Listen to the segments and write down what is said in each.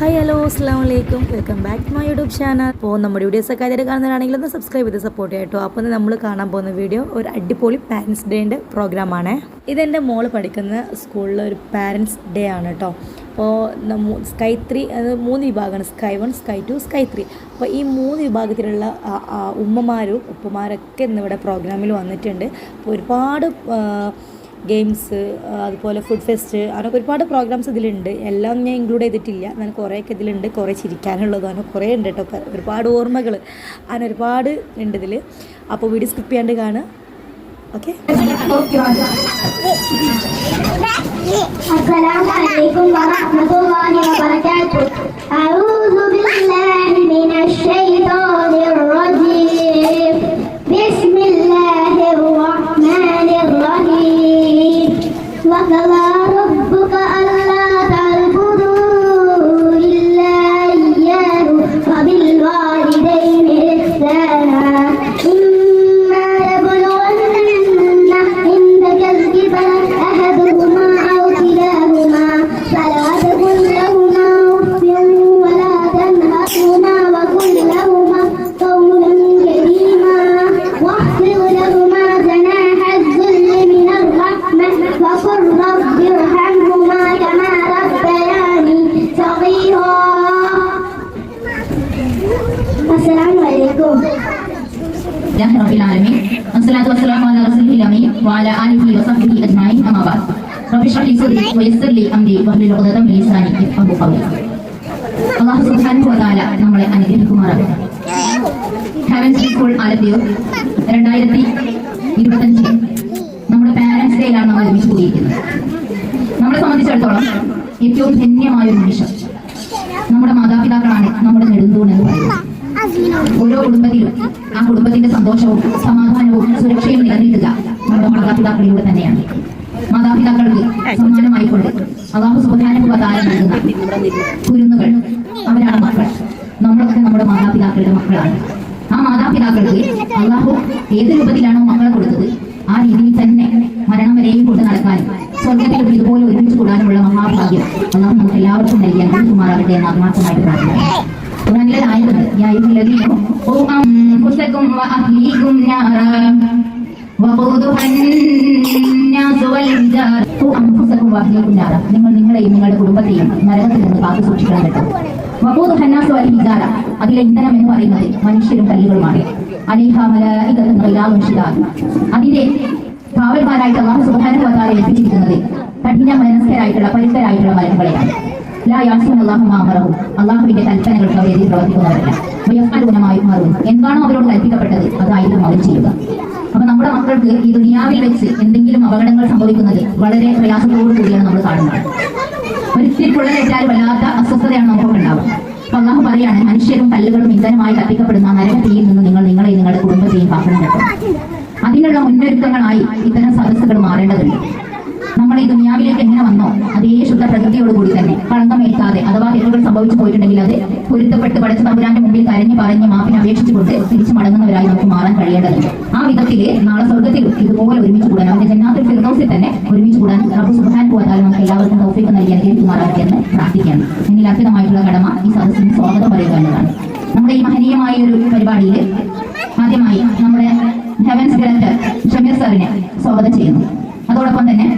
Hi hello അസ്സാം വലൈക്കും welcome back to my YouTube channel അപ്പോൾ നമ്മുടെ വീഡിയോസ് ഒക്കെ ആദ്യമായിട്ട് കാണുന്നതാണെങ്കിൽ ഒന്ന് സബ്സ്ക്രൈബ് ചെയ്ത് സപ്പോർട്ട് ചെയ്യട്ടോ. അപ്പോൾ നമ്മൾ കാണാൻ പോകുന്ന വീഡിയോ ഒരു അടിപൊളി പാരൻസ് ഡേന്റെ പ്രോഗ്രാമാണ് ഇതെന്റെ മോൾ പഠിക്കുന്ന സ്കൂളിലെ ഒരു പാരൻസ് ഡേ ആണ് കേട്ടോ അപ്പോൾ സ്കൈ ത്രീ അത് മൂന്ന് വിഭാഗമാണ്. Sky one sky two sky three അപ്പോൾ ഈ മൂന്ന് വിഭാഗത്തിലുള്ള ഉമ്മമാരും ഉപ്പമാരൊക്കെ ഇന്നിവിടെ പ്രോഗ്രാമിൽ വന്നിട്ടുണ്ട്. അപ്പോൾ ഒരുപാട് ഗെയിംസ് അതുപോലെ ഫുഡ് ഫെസ്റ്റ് അങ്ങനെയൊക്കെ ഒരുപാട് പ്രോഗ്രാംസ് ഇതിലുണ്ട് എല്ലാം ഞാൻ ഇൻക്ലൂഡ് ചെയ്തിട്ടില്ല ഞാൻ കുറേയൊക്കെ ഇതിലുണ്ട് കുറേ ചിരിക്കാനുള്ളതും അങ്ങനെ കുറേ ഉണ്ട് കേട്ടോ പ- ഒരുപാട് ഓർമ്മകൾ അങ്ങനെ ഒരുപാട് ഉണ്ട് ഇതിൽ അപ്പോൾ വീഡിയോ സ്കിപ്പ് ചെയ്യാണ്ട് കാണുക ഓക്കെ السلام عليكم ورحمة الله وبركاته أعوذ بالله من الشيطان الرجيم La la. കൂടിയിരിക്കുന്നത് നമ്മളെ സംബന്ധിച്ചിടത്തോളം ഏറ്റവും ധന്യമായ ഒരു നിമിഷം നമ്മുടെ മാതാപിതാക്കളാണ് നമ്മുടെ നെടുന്തൂൺ എന്ന് പറയുന്നത്. ഓരോ കുടുംബത്തിലും ആ കുടുംബത്തിന്റെ സന്തോഷവും സമാധാനവും സുരക്ഷയും നിലനിൽക്കുക നമ്മുടെ മാതാപിതാക്കളിലൂടെ തന്നെയാണ്. മാതാപിതാക്കൾക്ക് സമ്മാനമായിക്കൊണ്ട് അള്ളാഹു സുബാനുഭവതാരം നൽകുന്ന കുരുന്നുകൾ അവരാണ് മക്കൾ. നമ്മളൊക്കെ നമ്മുടെ മാതാപിതാക്കളുടെ മക്കളാണ്. ആ മാതാപിതാക്കൾക്ക് അള്ളാഹു ഏത് രൂപത്തിലാണോ മക്കളെ കൊടുത്തത് ആ രീതിയിൽ തന്നെ മരണം വരെയും കൊണ്ട് നടക്കാനും സ്വർഗത്തിൽ ഇതുപോലെ ഒരുമിച്ച് കൂടാനുമുള്ള മഹാഭാഗ്യം അള്ളാഹു നമുക്ക് എല്ലാവർക്കും നൽകിയാൽ അനുകുമാറാകട്ടെ എന്ന് ആത്മാർത്ഥമായിട്ട് പ്രാർത്ഥിക്കാം. നിങ്ങൾ നിങ്ങളെയും നിങ്ങളുടെ കുടുംബത്തെയും മരണത്തിൽ നിന്ന് കാത്തു സൂക്ഷിക്കാൻ കേട്ടോ. വബൂദ് ഹന്നാസ് അലി ഹിജാറ അതിലെ ഇന്ധനം എന്ന് പറയുന്നത് മനുഷ്യരും കല്ലുകളുമാണ് അതിന്റെ കാവൽമാരായിട്ട് അള്ളാഹു സുബ്ഹാനഹു വ തആല ഏൽപ്പിച്ചിരിക്കുന്നത് കഠിന മനസ്കരായിട്ടുള്ള പരിസരായിട്ടുള്ള മലക്കുകളെയാണ്. അള്ളാഹുവിന്റെ കൽപ്പനകൾക്ക് അവർ എതിരെ പ്രവർത്തിക്കുന്നവരല്ല എന്താണോ അവരോട് കൽപ്പിക്കപ്പെട്ടത് അതായിരിക്കും അവർ ചെയ്യുക. അപ്പൊ നമ്മുടെ മക്കൾക്ക് ഈ ദുനിയാവിൽ വെച്ച് എന്തെങ്കിലും അപകടങ്ങൾ സംഭവിക്കുന്നത് വളരെ പ്രയാസത്തോടു കൂടിയാണ് നമ്മൾ കാണുന്നത്. ഒരിത്തിരി പൊള്ളലേറ്റാൽ വല്ലാത്ത അസ്വസ്ഥതയാണ് നമുക്കൊക്കെ ഉണ്ടാവുക അപ്പൊ അള്ളാഹു പറയാണ് മനുഷ്യരും കല്ലുകളും ഇന്ധനമായി കത്തിക്കപ്പെടുന്ന നരകത്തിയിൽ നിന്ന് നിങ്ങൾ നിങ്ങളെ നിങ്ങളുടെ കുടുംബത്തെയും കാക്കണം അതിനുള്ള മുന്നൊരുക്കങ്ങളായി ഇത്തരം സദസ്സുകൾ മാറേണ്ടതുണ്ട്. നമ്മൾ ഈ ദുനിയാവിലേക്ക് എങ്ങനെ വന്നോ അതേ ശുദ്ധ പ്രകൃതിയോടുകൂടി തന്നെ. കളങ്കമേൽക്കാതെ അഥവാ തെറ്റുകൾ സംഭവിച്ചു പോയിട്ടുണ്ടെങ്കിൽ അത് പൊരുത്തപ്പെട്ട് പഠിച്ച തമ്പുരാന്റെ മുമ്പിൽ കരഞ്ഞു പറഞ്ഞ് മാപ്പിന് അപേക്ഷിച്ചുകൊണ്ട് തിരിച്ചു മടങ്ങുന്നവരായി നമുക്ക് മാറാൻ കഴിയേണ്ടതുണ്ട്. ആ വിധത്തിൽ നാളെ സ്വർഗത്തിൽ ഇതുപോലെ ഒരുമിച്ച് കൂടാൻ അവന്റെ ജന്നാത്തിൽ ഫിർദോസിൽ തന്നെ ഒരുമിച്ച് കൂടാൻ റബ്ബു സുഹാൻ പോകാൻ നമുക്ക് എല്ലാവർക്കും തൗഫീഖ് നൽകി അനുഗ്രഹിക്കുമാറാകട്ടെ എന്ന് പ്രാർത്ഥിക്കുകയാണ്. എന്നിൽ അർപ്പിതമായിട്ടുള്ള കടമ ഈ സദസ്സിന് സ്വാഗതം പറയുക എന്നതാണ്. നമ്മുടെ ഈ മഹനീയമായ ഒരു പരിപാടിയിൽ ആദ്യമായി നമ്മുടെ ഹെവൻസ് ഡയറക്ടർ ഷമീർ സാറിനെ സ്വാഗതം ചെയ്യുന്നു. അതോടൊപ്പം തന്നെ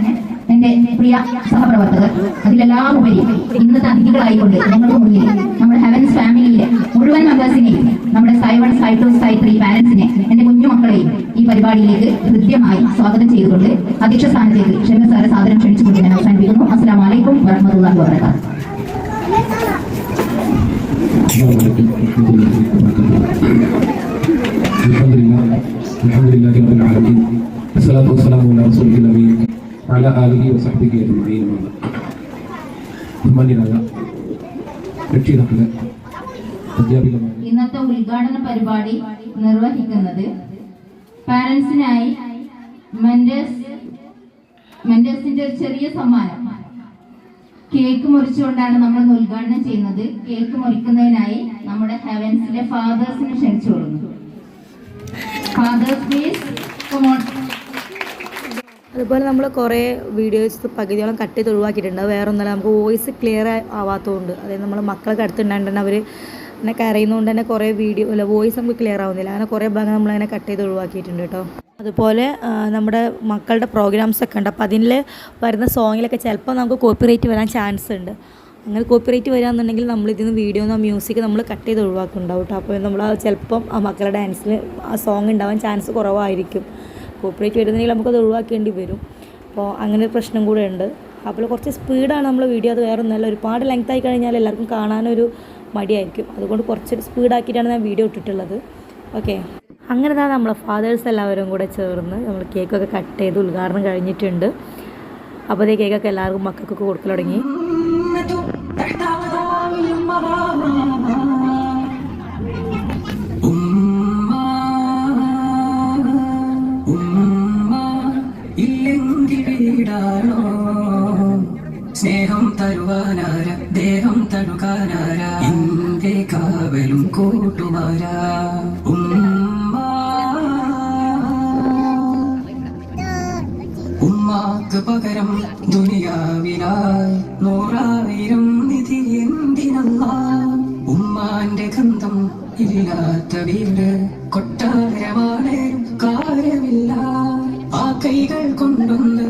എന്റെ പ്രിയ സഹപ്രവർത്തകർ അതിലെല്ലാം ഉപരി ഇന്നത്തെ അതിഥികളായിക്കൊണ്ട് ഞങ്ങൾക്ക് മുന്നിൽ നമ്മുടെ ഹെവൻസ് ഫാമിലിയിലെ മുഴുവൻ മെമ്പേഴ്സിനെയും നമ്മുടെ sci one sci two sci three പാരന്റ്സിനെ എന്റെ കുഞ്ഞുമക്കളെയും ഈ പരിപാടിയിലേക്ക് ഹൃദ്യമായി സ്വാഗതം ചെയ്തുകൊണ്ട് അധ്യക്ഷ സ്ഥാനത്തേക്ക് ഷമീർ സാറെ സാദരം ക്ഷണിച്ചുകൊണ്ട് ഞാൻ അവസാനിപ്പിക്കുന്നു അസ്സാം വലൈക്കും വറഹമത്തുള്ളാഹി വബറകാതുഹു السلام عليكم ورحمة الله وبركاته. الحمد لله الحمد لله رب العالمين الصلاة والسلام على رسوله الأمين وعلى آله وصحبه أجمعين أما بعد. ബഹുമാന്യരായ രക്ഷിതാക്കളെ അധ്യാപികമാരെ ഇന്നത്തെ ഉദ്ഘാടന പരിപാടി നിർവഹിക്കുന്നത് പാരന്റ്സിനായി മെന്റേഴ്സ് മെന്റേഴ്സിന്റെ ഒരു ചെറിയ സമ്മാനം കേക്ക് മുറിച്ചുകൊണ്ടാണ് നമ്മൾ ഇന്ന് ഉദ്ഘാടനം ചെയ്യുന്നത് കേക്ക് മുറിക്കുന്നതിനായി നമ്മുടെ ഹെവൻസിലെ ഫാദേഴ്സിനെ ക്ഷണിച്ചു കൊടുക്കുന്നു ഫാദേഴ്സ് പ്ലീസ് അത് അതുപോലെ നമ്മൾ കുറേ വീഡിയോസ് പകുതിയോളം കട്ട് ചെയ്ത് ഒഴിവാക്കിയിട്ടുണ്ട്. വേറെ ഒന്നുമല്ല നമുക്ക് വോയിസ് ക്ലിയർ ആവാത്തതുകൊണ്ട് അതായത് നമ്മൾ മക്കളൊക്കെ അടുത്തുണ്ടായിട്ട് തന്നെ അവർ എന്നെ കരയുന്നതുകൊണ്ട് തന്നെ കുറേ വീഡിയോ അല്ല വോയിസ് നമുക്ക് ക്ലിയർ ആവുന്നില്ല. അങ്ങനെ കുറേ ഭാഗം നമ്മളങ്ങനെ കട്ട് ചെയ്ത് ഒഴിവാക്കിയിട്ടുണ്ട് കേട്ടോ. അതുപോലെ നമ്മുടെ മക്കളുടെ പ്രോഗ്രാംസ് ഒക്കെ ഉണ്ട്. അപ്പോൾ അതിൽ വരുന്ന സോങ്ങിലൊക്കെ ചിലപ്പോൾ നമുക്ക് കോപ്പിറൈറ്റ് വരാൻ ചാൻസ് ഉണ്ട്. അങ്ങനെ കോപ്പിറൈറ്റ് വരാമെന്നുണ്ടെങ്കിൽ നമ്മൾ നിന്ന് വീഡിയോ ആ മ്യൂസിക് നമ്മൾ കട്ട് ചെയ്ത് ഒഴിവാക്കുന്നുണ്ടാവും കേട്ടോ. അപ്പോൾ നമ്മൾ ചിലപ്പം ആ മക്കളുടെ ഡാൻസിൽ ആ സോങ് ഉണ്ടാവാൻ ചാൻസ് കുറവായിരിക്കും. കോപ്പിറൈറ്റ് വരുന്നെങ്കിൽ നമുക്കത് ഒഴിവാക്കേണ്ടി വരും. അപ്പോൾ അങ്ങനെ ഒരു പ്രശ്നം കൂടെ ഉണ്ട്. അപ്പോൾ കുറച്ച് സ്പീഡാണ് നമ്മൾ വീഡിയോ. അത് വേറെ ഒന്നല്ല ഒരുപാട് ലെങ്ത് ആയി കഴിഞ്ഞാൽ എല്ലാവർക്കും കാണാനൊരു മടിയായിരിക്കും. അതുകൊണ്ട് കുറച്ചൊരു സ്പീഡാക്കിയിട്ടാണ് ഞാൻ വീഡിയോ ഇട്ടിട്ടുള്ളത്. ഓക്കെ അങ്ങനെ തന്നെ നമ്മളെ ഫാദേഴ്സ് എല്ലാവരും കൂടെ ചേർന്ന് നമ്മൾ കേക്കൊക്കെ കട്ട് ചെയ്ത് ഉദ്ഘാടനം കഴിഞ്ഞിട്ടുണ്ട്. അപ്പോൾ അതേ കേക്കൊക്കെ എല്ലാവർക്കും മക്കൾക്കൊക്കെ കൊടുക്കൽ തുടങ്ങി. വീടാണോ സ്നേഹം തരുവാനാര? ദേഹം തഴുകാനാര എന്റെ കാവലും കൂട്ടുമാര? ഉമ്മ. ഉമ്മാക്ക് പകരം ദുനിയാവിലായി നൂറായിരം നിധി എന്തിനല്ല ഉമ്മാന്റെ ഗന്ധം ഇല്ലാത്ത വീട് കൊട്ടാരമാണ് കാര്യമില്ല. ആ കൈകൾ കൊണ്ടൊന്ന്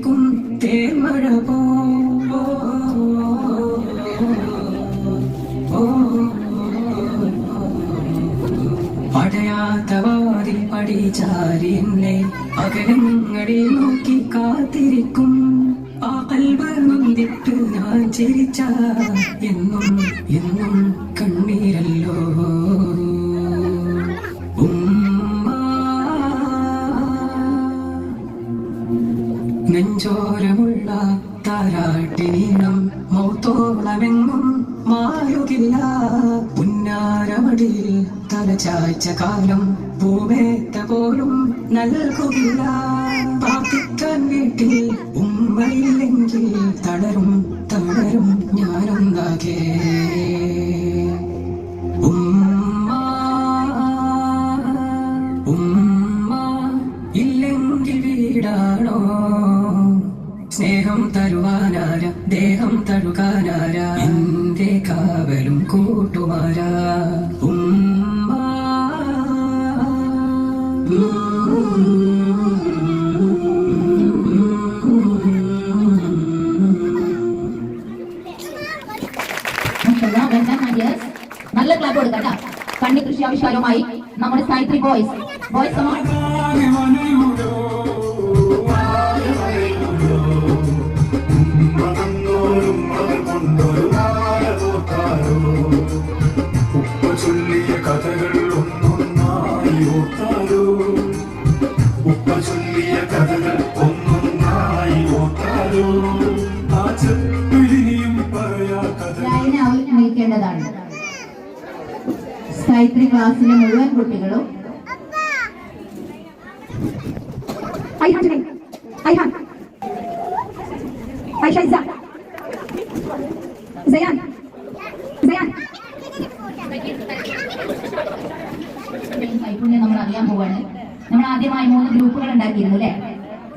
കേൾക്കും തേമഴ പോ പടയാത്ത വാതിൽ പടിചാരി എന്നെ അകലങ്ങളിൽ നോക്കി കാത്തിരിക്കും. ആ കൽവ് നൊന്തിട്ട് ഞാൻ ചിരിച്ച എന്നും എന്നും കണ്ണീരല്ലോ. ഉമ്മ. നെഞ്ചോരമുള്ള താരാട്ടിനീളം മൗത്തോളമെങ്ങും മാറുകില്ല. പുന്നാരമടിയിൽ തലചായ്ച്ച കാലം പൂമേത്ത പോലും നൽകുകില്ല. പ്രാർത്ഥിക്കാൻ വീട്ടിൽ ഉമ്മയില്ലെങ്കിൽ തളരും തളരും ഞാനൊന്നാകെ. ഉമ്മ ഉമ്മ ഇല്ലെങ്കിൽ വീടാണോ? സ്നേഹം തരുവാനാര? ദേഹം തഴുകാനാര? എന്റെ കാവലും കൂട്ടുമാര? ഉമ്മ. നല്ല ക്ലാപ്പ് കൊടുക്കാം കേട്ടോ കണ്ണി കൃഷി ആവിഷ്കാരവുമായി നമ്മുടെ സായിത്രി ബോയ്സ് ബോയ്സ് ലൈനായി നിൽക്കേണ്ടതാണ് സായിത്രി ക്ലാസ്സിലെ മുഴുവൻ കുട്ടികളും നൈപുണ്യം നമ്മൾ അറിയാൻ പോവാണ്. നമ്മൾ ആദ്യമായി മൂന്ന് ഗ്രൂപ്പുകൾ ഉണ്ടാക്കിയിരുന്നു അല്ലെ?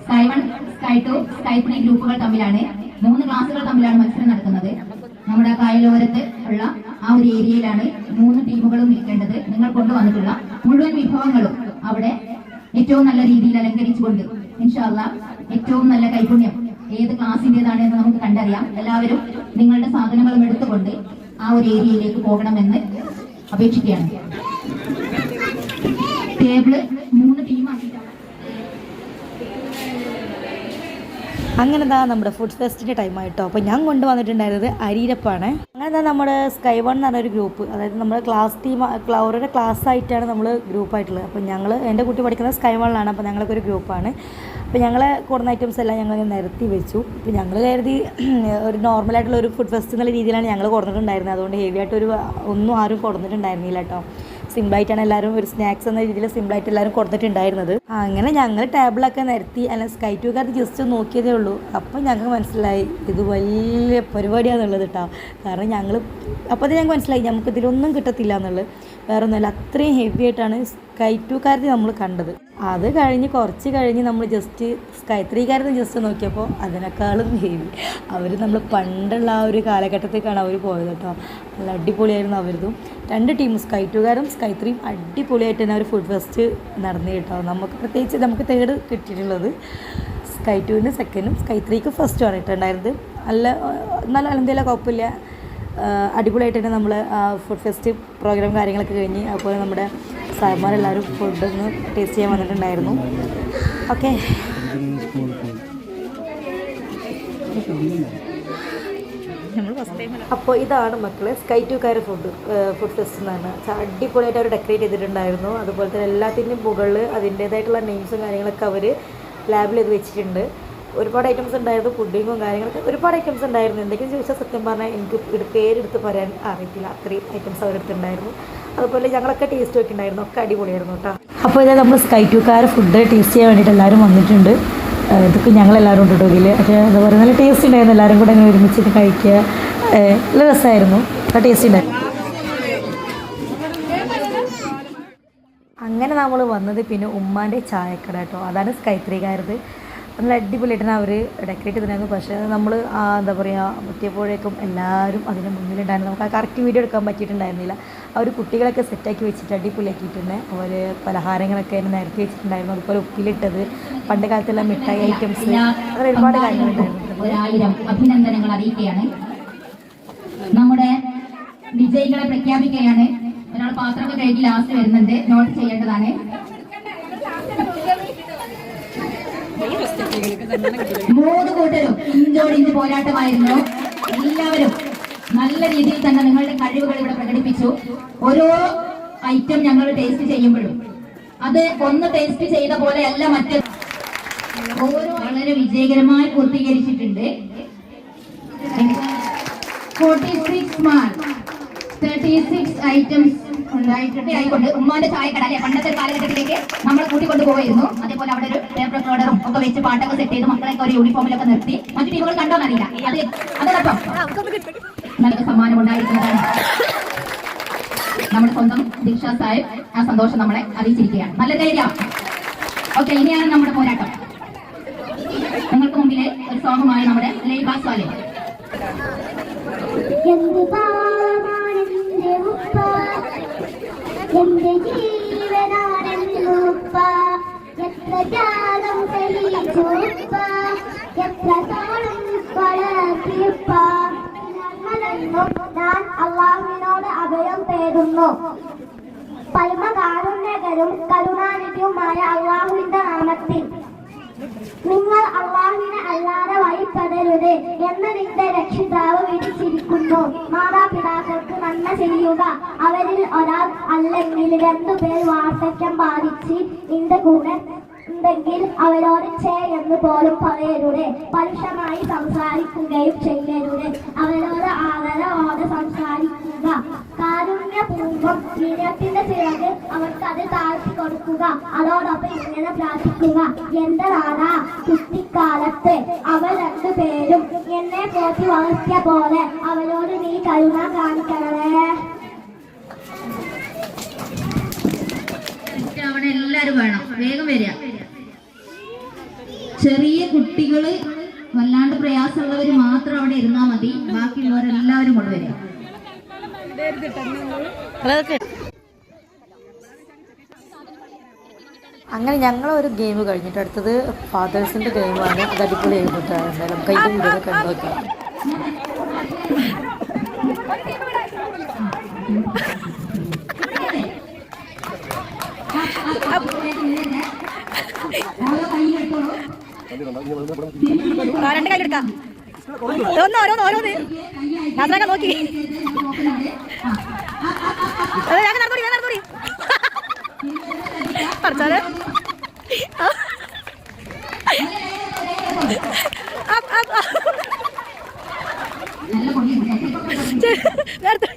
Sky one sky two sky three ഗ്രൂപ്പുകൾ തമ്മിലാണ്. മൂന്ന് ക്ലാസ്സുകൾ തമ്മിലാണ് മത്സരം നടക്കുന്നത്. നമ്മുടെ കായലോരത്ത് ഉള്ള ആ ഒരു ഏരിയയിലാണ് മൂന്ന് ടീമുകളും നിൽക്കേണ്ടത് നിങ്ങൾ കൊണ്ടുവന്നിട്ടുള്ള മുഴുവൻ വിഭവങ്ങളും അവിടെ ഏറ്റവും നല്ല രീതിയിൽ അലങ്കരിച്ചുകൊണ്ട് ഇൻഷാല്ല ഏറ്റവും നല്ല കൈപുണ്യം ഏത് ക്ലാസിന്റെതാണ് എന്ന് നമുക്ക് കണ്ടറിയാം. എല്ലാവരും നിങ്ങളുടെ സാധനങ്ങളും എടുത്തുകൊണ്ട് ആ ഒരു ഏരിയയിലേക്ക് പോകണമെന്ന് അപേക്ഷിക്കുകയാണ്. ടേബിൾ മൂന്ന് ടീമാക്കിയിട്ടാണ് അങ്ങനെ എന്താ നമ്മുടെ ഫുഡ് ഫെസ്റ്റിന്റെ ടൈം ആയിട്ടോ? അപ്പോൾ ഞാൻ കൊണ്ടുവന്നിട്ടുണ്ടായിരുന്നത് അരിയിരപ്പാണ്. അങ്ങനെ എന്താ നമ്മുടെ സ്കൈ വൺ എന്ന് പറഞ്ഞൊരു ഗ്രൂപ്പ് അതായത് നമ്മുടെ ക്ലാസ് ടീം ഓരോരോ ക്ലാസ് ആയിട്ടാണ് നമ്മൾ ഗ്രൂപ്പായിട്ടുള്ളത് അപ്പോൾ ഞങ്ങൾ എന്റെ കുട്ടി പഠിക്കുന്നത് സ്കൈ വണ്ണിലാണ് അപ്പോൾ ഞങ്ങളൊക്കെ ഒരു ഗ്രൂപ്പാണ് അപ്പോൾ ഞങ്ങളെ കൂടുന്ന ഐറ്റംസ് എല്ലാം ഞങ്ങൾ നിരത്തി വെച്ചു. അപ്പോൾ ഞങ്ങൾ കരുതി ഒരു നോർമലായിട്ടുള്ള ഒരു ഫുഡ് ഫെസ്റ്റ് എന്നുള്ള രീതിയിലാണ് ഞങ്ങൾ കൊടുത്തിട്ടുണ്ടായിരുന്നത്. അതുകൊണ്ട് ഹെവി ആയിട്ട് ഒരു ഒന്നും ആരും കൊടുത്തിട്ടുണ്ടായിരുന്നില്ല കേട്ടോ സിമ്പിളായിട്ടാണ് എല്ലാവരും ഒരു സ്നാക്സ് എന്ന രീതിയിൽ സിമ്പിളായിട്ട് എല്ലാവരും കൊടുത്തിട്ടുണ്ടായിരുന്നത്. അങ്ങനെ ഞങ്ങൾ ടേബിളൊക്കെ നിരത്തി അല്ല സ്കൈ ടൂക്കാർക്ക് ജസ്റ്റ് നോക്കിയതേ ഉള്ളൂ. അപ്പം ഞങ്ങൾക്ക് മനസ്സിലായി ഇത് വലിയ പരിപാടിയാണെന്നുള്ളത് കേട്ടോ കാരണം ഞങ്ങൾ അപ്പോൾ ഞങ്ങൾക്ക് മനസ്സിലായി നമുക്ക് ഇതിലൊന്നും കിട്ടത്തില്ല എന്നുള്ളത് വേറെ ഒന്നുമല്ല അത്രയും ഹെവി ആയിട്ടാണ് സ്കൈ ടു ടൂക്കാരത്തി നമ്മൾ കണ്ടത്. അത് കഴിഞ്ഞ് കുറച്ച് കഴിഞ്ഞ് നമ്മൾ ജസ്റ്റ് സ്കൈ ത്രീ ത്രീക്കാരത്ത് ജസ്റ്റ് നോക്കിയപ്പോൾ അതിനേക്കാളും ഹെവി അവർ നമ്മൾ പണ്ടുള്ള ആ ഒരു കാലഘട്ടത്തേക്കാണ് അവർ പോയത് കേട്ടോ. നല്ല അടിപൊളിയായിരുന്നു അവരതും. രണ്ട് ടീമും സ്കൈ ടുകാരും സ്കൈ ത്രീയും അടിപൊളിയായിട്ട് തന്നെ അവർ ഫുഡ് ഫെസ്റ്റ് നടന്നു കേട്ടോ. നമുക്ക് പ്രത്യേകിച്ച് നമുക്ക് തേർഡ് കിട്ടിയിട്ടുള്ളത് സ്കൈ ടുവിന് സെക്കൻഡും സ്കൈ ത്രീക്ക് ഫസ്റ്റും ആണ് ഇട്ടുണ്ടായിരുന്നത് നല്ല നല്ല എന്തെങ്കിലും കുഴപ്പമില്ല. അടിപൊളിയായിട്ട് തന്നെ നമ്മൾ ഫുഡ് ഫെസ്റ്റ് പ്രോഗ്രാം കാര്യങ്ങളൊക്കെ കഴിഞ്ഞ് അതുപോലെ നമ്മുടെ സാർമാരെല്ലാവരും ഫുഡ് ഒന്ന് ടേസ്റ്റ് ചെയ്യാൻ വന്നിട്ടുണ്ടായിരുന്നു. ഓക്കെ അപ്പോൾ ഇതാണ് മക്കളെ സ്കൈ ടൂക്കാർ ഫുഡ് ഫുഡ് ഫെസ്റ്റ് എന്നാണ് അടിപൊളിയായിട്ട് അവർ ഡെക്കറേറ്റ് ചെയ്തിട്ടുണ്ടായിരുന്നു. അതുപോലെ തന്നെ എല്ലാത്തിന്റെയും മുകളിൽ അതിന്റേതായിട്ടുള്ള നെയിംസും കാര്യങ്ങളൊക്കെ അവർ ലാബിൽ ഇത് വെച്ചിട്ടുണ്ട്. ഒരുപാട് ഐറ്റംസ് ഉണ്ടായിരുന്നു പുഡിങ്ങും കാര്യങ്ങളൊക്കെ ഒരുപാട് ഐറ്റംസ് ഉണ്ടായിരുന്നു. എന്തൊക്കെയും ചോദിച്ചാൽ സത്യം പറഞ്ഞാൽ എനിക്ക് ഇത് പേരെടുത്ത് പറയാൻ അറിയത്തില്ല. അത്രയും ഐറ്റംസ് അവരെടുത്തുണ്ടായിരുന്നു അതുപോലെ ഞങ്ങളൊക്കെ ടേസ്റ്റ് ഒക്കെ ഉണ്ടായിരുന്നു ഒക്കെ അടിപൊളിയായിരുന്നു കേട്ടോ. അപ്പോൾ ഇതാ നമ്മൾ സ്കൈ ടൂക്കാർ ഫുഡ് ടേസ്റ്റ് ചെയ്യാൻ വേണ്ടിയിട്ട് എല്ലാവരും വന്നിട്ടുണ്ട്. ഇതൊക്കെ ഞങ്ങളെല്ലാവരും ഉണ്ട് കേട്ടോ ഇതിൽ പക്ഷേ നല്ല ടേസ്റ്റ് ഉണ്ടായിരുന്നു. എല്ലാവരും കൂടെ അങ്ങനെ ഒരുമിച്ചിട്ട് കഴിക്കുക. നല്ല രസമായിരുന്നു. ടേസ്റ്റ് ഉണ്ടായിരുന്നു. അങ്ങനെ നമ്മൾ വന്നത് പിന്നെ ഉമ്മാന്റെ ചായക്കട കേട്ടോ. അതാണ് സ്കൈത്രികാരത് നല്ല അടിപൊളിയായിട്ടാണ് അവർ ഡെക്കറേറ്റ് ചെയ്തിട്ടുണ്ടായിരുന്നു പക്ഷേ നമ്മൾ എന്താ പറയുക എത്തിയപ്പോഴേക്കും എല്ലാവരും അതിന് മുന്നിലുണ്ടായിരുന്നു. നമുക്ക് ആ കറക്റ്റ് വീഡിയോ എടുക്കാൻ പറ്റിയിട്ടുണ്ടായിരുന്നില്ല. അവർ കുട്ടികളൊക്കെ സെറ്റാക്കി വെച്ചിട്ട് അടിപൊളിയാക്കിയിട്ടുണ്ട്. അവർ പലഹാരങ്ങളൊക്കെ അതിന് നിരത്തി വെച്ചിട്ടുണ്ടായിരുന്നു. അതുപോലെ ഉപ്പിലിട്ടത് പണ്ട് കാലത്തുള്ള മിഠായി ഐറ്റംസ് അങ്ങനെ ഒരുപാട് കാര്യങ്ങളുണ്ടായിരുന്നു. അഭിനന്ദനങ്ങൾ നമ്മുടെ വിജയികളെ പ്രഖ്യാപിക്കുകയാണ്. ഒരാൾ പാത്രമൊക്കെ കഴുകി ലാസ്റ്റ് വരുന്നുണ്ട്. നോട്ട് ചെയ്യേണ്ടതാണ്. മൂന്ന് കൂട്ടരും ഇഞ്ചോടിഞ്ച് പോരാട്ടമായിരുന്നു. എല്ലാവരും നല്ല രീതിയിൽ തന്നെ നിങ്ങളുടെ കഴിവുകൾ ഇവിടെ പ്രകടിപ്പിച്ചു. ഓരോ ഐറ്റം ഞങ്ങൾ ടേസ്റ്റ് ചെയ്യുമ്പോഴും. അത് ഒന്ന് ടേസ്റ്റ് ചെയ്ത പോലെ പോലെയല്ല മറ്റേ ഓരോ വളരെ വിജയകരമായി പൂർത്തീകരിച്ചിട്ടുണ്ട്. Forty six mark thirty six items ഉണ്ടായിട്ടുണ്ട്. ആയിക്കൊണ്ട് ഉമ്മാന്റെ ചായക്കട അല്ലെ? പണ്ടത്തെ കാലഘട്ടത്തിലേക്ക് നമ്മൾ കൂട്ടിക്കൊണ്ട് പോയിരുന്നു അതേപോലെ അവിടെ ഒരു ടേബിൾ റെക്കോർഡറും ഒക്കെ വെച്ച് പാട്ടൊക്കെ സെറ്റ് ചെയ്ത് മക്കളൊക്കെ ഒരു യൂണിഫോമിലൊക്കെ നിർത്തി. മറ്റു ടീമുകൾ കണ്ടോന്നറിയില്ല അത് അതോടൊപ്പം നമുക്ക് സമ്മാനം ഉണ്ടായിരിക്കുന്നതാണ്. നമ്മുടെ സ്വന്തം ദീക്ഷ സാഹിബ് ആ സന്തോഷം നമ്മളെ അറിയിച്ചിരിക്കുകയാണ്. നല്ല ധൈര്യം ഓക്കെ ഇനിയാണ് നമ്മുടെ പോരാട്ടം. നിങ്ങൾക്ക് മുമ്പിലെ ഒരു സോങ്ങുമായി നമ്മുടെ ലൈബാസ് വാലേ എന്ത് അള്ളാഹുവിനോട് അഭയം തേടുന്നു. പരമകാരുണ്യകരും കരുണാനിധിയുമായ അള്ളാഹുവിന്റെ നാമത്തിൽ. നിങ്ങൾ അള്ളാഹുവിനെ അല്ലാതെ വഴിപ്പെടരുത് എന്ന് നിന്റെ രക്ഷിതാവ് വിധിച്ചിരിക്കുന്നു. മാതാപിതാക്കൾക്ക് നന്മ ചെയ്യുക അവരിൽ ഒരാൾ അല്ലെങ്കിൽ രണ്ടുപേർ വാർദ്ധക്യം ബാധിച്ച് നിന്റെ കൂടെ ഉണ്ടെങ്കിൽ അവരോട് ചേ എന്ന് പോലും പറയരുത്. പരുഷമായി സംസാരിക്കുകയും ചെയ്യരുത്. അവരോട് ആദരവോടെ സംസാരിക്കുക. കാരുണ്യപൂർവം വിനയത്തിന്റെ ചിലത് അവർക്ക് അത് താഴ്ത്തി കൊടുക്കുക. അതോടൊപ്പം ഇങ്ങനെ പ്രാർത്ഥിക്കുക. നാടാ കുട്ടിക്കാലത്ത് അവർ രണ്ടുപേരും എന്നെ പോറ്റി വളർത്തിയ പോലെ അവരോട് നീ കരുണ കാണിക്കണേ എല്ലാരും വേണം. വേഗം വരിക. ചെറിയ കുട്ടികൾ വല്ലാണ്ട് പ്രയാസമുള്ളവര് മാത്രം അവിടെ ഇരുന്നാ മതി ബാക്കിയുള്ളവരെല്ലാവരും കൊണ്ടുവരിക അങ്ങനെ ഞങ്ങൾ ഒരു ഗെയിം കഴിഞ്ഞിട്ട് അടുത്തത് ഫാദേഴ്സിന്റെ ഗെയിമാണ് അത് അടിപൊളി എന്തായാലും നമുക്ക് അതിന്റെ വീഡിയോ കണ്ടു നോക്കാം കയ്യിലെടുത്തോളൂ രണ്ട് കയ്യിലെടുക്കാം. ഒന്ന് ഓരോന്ന് ഓരോന്ന്. യാത്രയൊക്കെ നോക്കി. ഞാൻ നടന്നോടി ഞാൻ നടന്നോടി. പഠിച്ചാൽ നേരത്തെ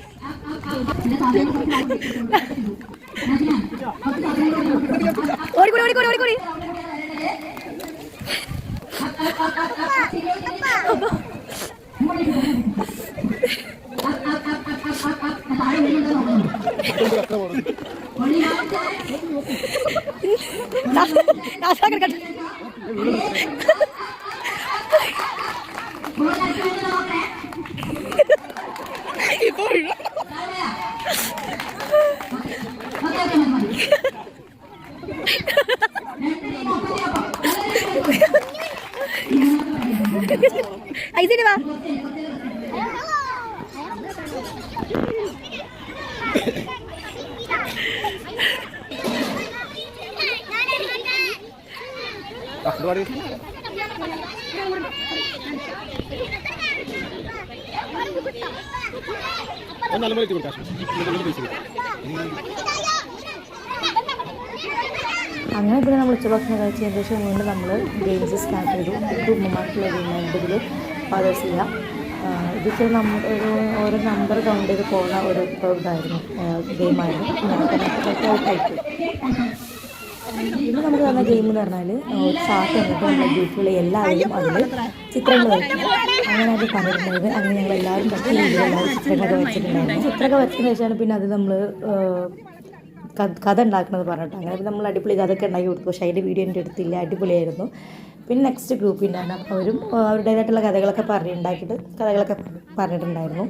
അങ്ങനെ പിന്നെ നമ്മൾ ഉച്ചഭക്ഷണം കഴിച്ചതിന് ശേഷം വീണ്ടും നമ്മൾ ഗെയിംസ് സ്റ്റാർട്ട് ചെയ്തു. ഇത് ഉമ്മമാർക്കുള്ള ഗെയിമാണ് ഇതിൽ ഫാദേഴ്സ് ചെയ്യാം. ഇതൊക്കെ നമ്മൾ ഓരോ നമ്പർ കൗണ്ട് ചെയ്ത് പോകുന്ന ഒരു ഇതായിരുന്നു. ഗെയിമായിരുന്നു പിന്നെ നമുക്ക് തന്ന ഗെയിം എന്ന് പറഞ്ഞാൽ ഒരു ചാർട്ട് വന്നിട്ട് നമ്മുടെ എല്ലാവരും അതിൽ ചിത്രങ്ങൾ വരയ്ക്കും. അങ്ങനെ അത് പറഞ്ഞിട്ടുണ്ടായത് അങ്ങനെ ഞങ്ങൾ എല്ലാവരും പറ്റിയ ചിത്രങ്ങളൊക്കെ വെച്ചിട്ടുണ്ടായിരുന്നു ചിത്രമൊക്കെ വെച്ചതിന് ശേഷമാണ് പിന്നെ അത് നമ്മൾ കഥ ഉണ്ടാക്കണമെന്ന് പറഞ്ഞിട്ട്. അങ്ങനെ നമ്മൾ അടിപൊളി കഥയൊക്കെ ഉണ്ടാക്കി കൊടുത്തു. പക്ഷേ അതിന്റെ വീഡിയോ എന്റെ അടുത്തില്ല അടിപൊളിയായിരുന്നു. പിന്നെ നെക്സ്റ്റ് ഗ്രൂപ്പിന്റെയാണ് അപ്പോൾ അവരും അവരുടേതായിട്ടുള്ള കഥകളൊക്കെ പറഞ്ഞുണ്ടാക്കിയിട്ട് കഥകളൊക്കെ പറഞ്ഞിട്ടുണ്ടായിരുന്നു.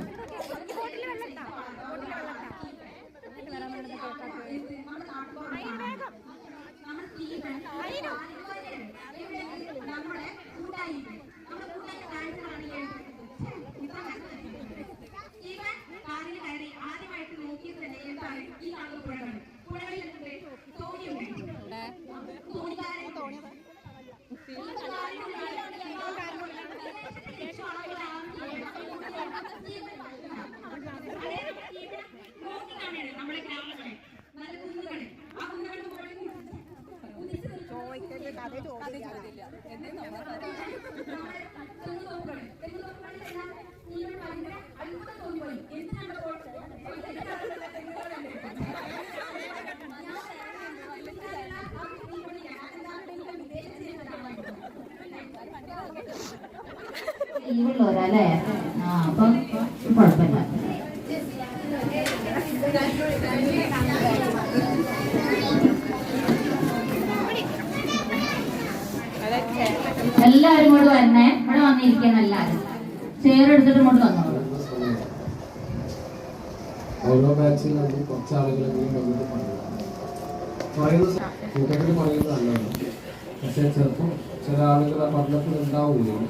ലീവുള്ളവരല്ലേ ആ അപ്പം കുഴപ്പമില്ല. എല്ലാവരും ഇങ്ങോട്ട് വരണേ ഇവിടെ വന്നിരിക്കണം എല്ലാവരും. ചെയർ എടുത്തിട്ട് ഇങ്ങോട്ട് വന്നോളൂ ഓരോ ബാച്ചിൽ കുറച്ച് ആളുകളെങ്കിലും വന്നിട്ട് പറയാം പറയുന്നത് പറയുന്നത് നല്ലതാണ്. പക്ഷേ ചിലപ്പോൾ ചില ആളുകൾ ആ പഠനത്തിൽ ഉണ്ടാവുകയും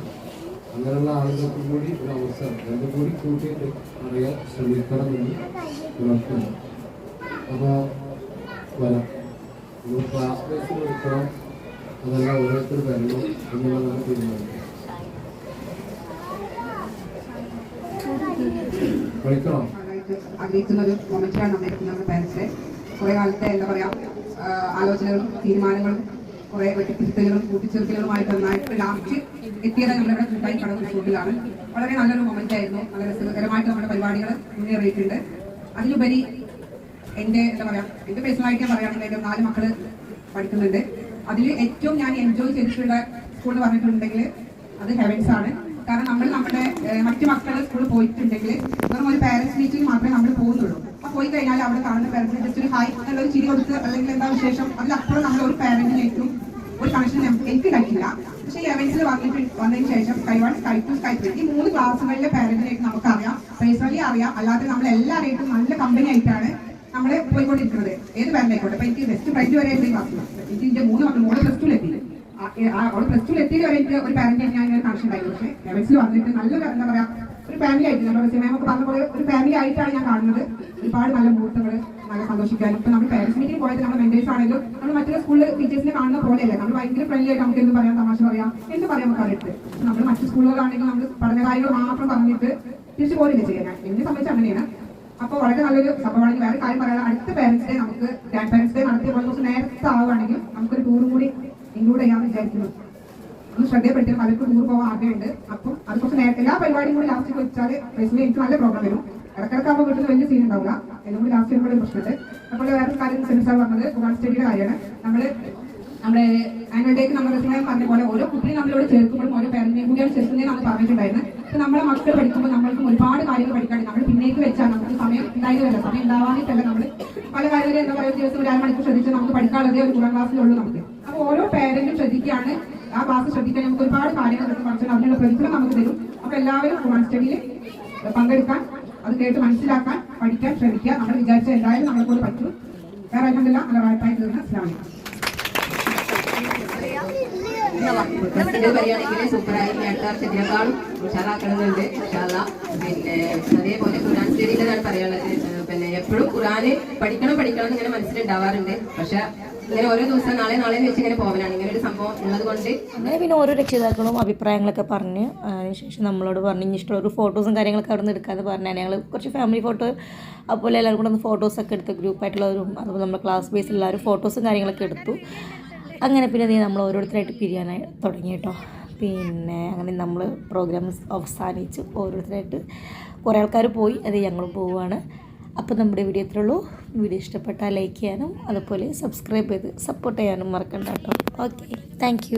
അങ്ങനെയുള്ള ആളുകൾക്കും കൂടി ഒരു അവസരം രണ്ടും കൂടി കൂട്ടിയിട്ട് അറിയാൻ ശ്രമിക്കണമെന്ന് ഉണർത്തുന്നു അപ്പോൾ വരാം. ക്ലാസ് ബേസിൽ എടുക്കണം അതല്ല ഓരോരുത്തർ വരണം എന്നുള്ളതാണ് തീരുമാനം. കളിക്കണോ ആയിട്ട് ആഗ്രഹിക്കുന്ന ഒരു മൊമെന്റിലാണ് നമ്മുടെ പാരൻസിനെ കുറെ കാലത്തെ എന്താ പറയാ ആലോചനകളും തീരുമാനങ്ങളും കുറെ വെട്ടിത്തിരുത്തലുകളും കൂട്ടിച്ചേർക്കലുകളുമായിട്ട് നന്നായിട്ട് ലാസ്റ്റ് എത്തിയത് നമ്മുടെ കൂട്ടായി കടവ് റിസോർട്ടിലാണ് വളരെ നല്ലൊരു മൊമെന്റ് ആയിരുന്നു. വളരെ രസകരമായിട്ട് നമ്മുടെ പരിപാടികൾ മുന്നേറിയിട്ടുണ്ട്. അതിലുപരി എന്റെ എന്താ പറയാ എന്റെ പേഴ്സണലായിട്ട് ഞാൻ പറയുകയാണെങ്കിൽ നാല് മക്കൾ പഠിക്കുന്നുണ്ട്. അതിൽ ഏറ്റവും ഞാൻ എൻജോയ് ചെയ്തിട്ടുള്ള സ്കൂൾ പറഞ്ഞിട്ടുണ്ടെങ്കിൽ അത് ഹെവൻസ് ആണ്. കാരണം നമ്മൾ നമ്മുടെ മറ്റു മക്കൾ സ്കൂളിൽ പോയിട്ടുണ്ടെങ്കിൽ വെറും ഒരു പാരന്റ്സ് മീറ്റിംഗ് മാത്രമേ നമ്മൾ പോകുന്നുള്ളൂ. അപ്പൊ പോയി കഴിഞ്ഞാൽ അവിടെ കാണുന്ന പാരന്റ്സിന് ജസ്റ്റ് ഒരു ഹായ് എന്നുള്ളൊരു ചിരി കൊടുത്ത് അല്ലെങ്കിൽ എന്താ വിശേഷം അതിലപ്പുറം നമ്മൾ ഒരു പാരന്റിനേക്കും ഒരു കണക്ഷൻ എനിക്ക് കഴിക്കില്ല. പക്ഷേ ഈ എവൻസിൽ വന്നിട്ട് വന്നതിന് ശേഷം sky one sky two sky three ഈ മൂന്ന് ക്ലാസ്സുകളിലെ പാരന്റിനേക്ക് നമുക്കറിയാം. പേഴ്സണലി അറിയാം. അല്ലാതെ നമ്മൾ എല്ലാവരെയും നല്ല കമ്പനി ആയിട്ടാണ് നമ്മൾ പോയിക്കൊണ്ടിരിക്കുന്നത്. ഏത് ബാങ്കിലായിക്കോട്ടെ അപ്പൊ എനിക്ക് ബെസ്റ്റ് ഫ്രണ്ട് വരെ ഉണ്ട് ക്ലാസ് എനിക്ക് എന്റെ മൂന്ന് മക്കൾ മോൾ പ്ലസ് ടു എത്തി. അവൾ പ്ലസ് ടു എത്തിയത് വരെ എനിക്ക് ഒരു പാരന്റ് ഞാൻ ഒരു കണക്ഷൻ ഉണ്ടായിരുന്നു പക്ഷേ ലെവൽസിൽ വന്നിട്ട് നല്ലൊരു എന്താ പറയാ ഒരു ഫാമിലി ആയിട്ട് നമ്മുടെ സിനിമയൊക്കെ പറഞ്ഞ പോലെ ഒരു ഫാമിലി ആയിട്ടാണ് ഞാൻ കാണുന്നത്. ഒരുപാട് നല്ല മുഹൂർത്തങ്ങൾ നല്ല സന്തോഷിക്കാനും ഇപ്പൊ നമ്മൾ പാരന്റ്സ് മീറ്റിംഗ് പോയത് നമ്മുടെ മെന്റേഴ്സ് ആണെങ്കിലും നമ്മൾ മറ്റുള്ള സ്കൂളിൽ ടീച്ചേഴ്സിനെ കാണുന്ന പോലെയല്ല. നമ്മൾ ഭയങ്കര ഫ്രണ്ട്ലി ആയിട്ട് നമുക്ക് എന്ത് പറയാം തമാശ പറയാം എന്ത് പറയാം നമുക്ക് അറിയത്ത് നമ്മൾ മറ്റു സ്കൂളുകളാണെങ്കിൽ നമ്മൾ പഠന കാര്യങ്ങൾ മാത്രം പറഞ്ഞിട്ട് തിരിച്ചു പോലില്ല ചെയ്യാൻ എന്നെ സംബന്ധിച്ച് അങ്ങനെയാണ്. അപ്പോൾ വളരെ നല്ലൊരു സംഭവമാണെങ്കിൽ വേറെ കാര്യം പറയാം. അടുത്ത പേരൻസ് ഡേ നമുക്ക് ഗ്രാൻഡ് പാരന്റ്സ് ഡേ നടത്തിയ പോലെ ദിവസം നേരത്തെ ആവുകയാണെങ്കിൽ നമുക്കൊരു ടൂറും കൂടി ഇൻക്ലൂഡ് ചെയ്യാമെന്ന് വിചാരിക്കുന്നു. ഒന്ന് ശ്രദ്ധയപ്പെടുത്തിയാൽ പലർക്കും ടൂർ പോകാൻ ആഗ്രഹമുണ്ട്. അപ്പം അത് കുറച്ച് നേരത്തെ എല്ലാ പരിപാടിയും കൂടി ലാസ്റ്റ് വെച്ചാൽ പ്രശ്നം എനിക്ക് നല്ല പ്രോബ്ലം വരും. ഇടക്കിടക്ക് ആകുമ്പോൾ വീട്ടിൽ വലിയ സീൻ ഉണ്ടാവില്ല. എല്ലാം കൂടി ലാസ്റ്റ് വരുമ്പോൾ പ്രശ്നമുണ്ട്. അപ്പോൾ വേറെ കാര്യം സെൻസാർ പറഞ്ഞത് കുമാർ സ്റ്റഡിയുടെ കാര്യമാണ്. നമ്മൾ നമ്മുടെ ആനുവൽ ഡേക്ക് നമ്മൾ പറഞ്ഞ പോലെ ഓരോ കുട്ടിയും നമ്മളോട് ചേർക്കുമ്പോഴും ഓരോ പാരന്റിനെയും കൂടിയാണ് ചേർക്കുന്നതെന്ന് നമ്മൾ പറഞ്ഞിട്ടുണ്ടായിരുന്നു. നമ്മളെ മക്കൾ പഠിക്കുമ്പോൾ നമ്മൾക്ക് ഒരുപാട് കാര്യങ്ങൾ പഠിക്കാണ്ട് നമ്മൾ പിന്നേക്ക് വെച്ചാൽ നമുക്ക് സമയം ഉണ്ടായിരുന്നില്ല സമയം ഉണ്ടാവാനായിട്ടല്ല നമ്മൾ പല കാര്യങ്ങളും എന്താ പറയുക ദിവസം ഒരു അരമണിക്കൂർ ശ്രദ്ധിച്ചാൽ നമുക്ക് പഠിക്കാനുള്ളതേ ഒരു കൂടാം ക്ലാസ്സിലുള്ളൂ നമുക്ക്. അപ്പോൾ ഓരോ പേരന്റും ശ്രദ്ധിക്കുകയാണ്. ആ ക്ലാസ് ശ്രദ്ധിക്കാൻ നമുക്ക് ഒരുപാട് കാര്യങ്ങൾ കിട്ടും അതിനുള്ള പ്രതിഫലം നമുക്ക് തരും. അപ്പോൾ എല്ലാവരും കുറാൻ സ്റ്റഡിയിൽ പങ്കെടുക്കാൻ അത് കേട്ട് മനസ്സിലാക്കാൻ പഠിക്കാൻ ശ്രമിക്കുക. നമ്മൾ വിചാരിച്ച എന്തായാലും നമ്മളെ കൊണ്ട് പറ്റും. വേറെ അലഹമില്ല നല്ല വായ്പായി തീർന്ന. അസ്ലാമി പ്രസിഡന്റ് പറയുകയാണെങ്കിൽ സൂപ്പറായി. അടുത്ത വർഷത്തിനേക്കാളും ഉഷാറാക്കണമെന്നുണ്ട് ഇൻഷാല്ലാ. പിന്നെ അതേപോലെ ഖുറാൻ സ്റ്റഡിയിലാണ് പറയാനുള്ളത് പിന്നെ എപ്പോഴും ഖുറാന് പഠിക്കണം പഠിക്കണം എന്ന് ഇങ്ങനെ മനസ്സിലുണ്ടാവാറുണ്ട്. പക്ഷെ ഇങ്ങനെ ഓരോ ദിവസം നാളെ നാളെ വെച്ച് ഇങ്ങനെ പോകലാണ് ഇങ്ങനെ ഒരു സംഭവം ഉള്ളത് കൊണ്ട് അങ്ങനെ പിന്നെ ഓരോ രക്ഷിതാക്കളും അഭിപ്രായങ്ങളൊക്കെ പറഞ്ഞ് അതിനുശേഷം നമ്മളോട് പറഞ്ഞ് ഇഷ്ടമുള്ള ഒരു ഫോട്ടോസും കാര്യങ്ങളൊക്കെ അവിടെ നിന്ന് എടുക്കാമെന്ന് പറഞ്ഞാൽ ഞങ്ങൾ കുറച്ച് ഫാമിലി ഫോട്ടോ അതുപോലെ എല്ലാവരും കൂടെ ഒന്ന് ഫോട്ടോസൊക്കെ എടുത്ത് ഗ്രൂപ്പായിട്ടുള്ളവരും അതുപോലെ നമ്മുടെ ക്ലാസ് ബേസിൽ എല്ലാവരും ഫോട്ടോസും കാര്യങ്ങളൊക്കെ എടുത്തു. അങ്ങനെ പിന്നെ നീ നമ്മൾ ഓരോരുത്തരായിട്ട് പിരിയാനായി തുടങ്ങി കേട്ടോ. പിന്നെ അങ്ങനെ നമ്മൾ പ്രോഗ്രാം അവസാനിച്ചു ഓരോരുത്തരായിട്ട് കുറേ ആൾക്കാർ പോയി അത് ഞങ്ങളും പോവുകയാണ്. അപ്പോൾ നമ്മുടെ വീഡിയോ ഇത്രേ ഉള്ളൂ. വീഡിയോ ഇഷ്ടപ്പെട്ടാൽ ലൈക്ക് ചെയ്യാനും അതുപോലെ സബ്സ്ക്രൈബ് ചെയ്ത് സപ്പോർട്ട് ചെയ്യാനും മറക്കണ്ട കേട്ടോ. Okay thank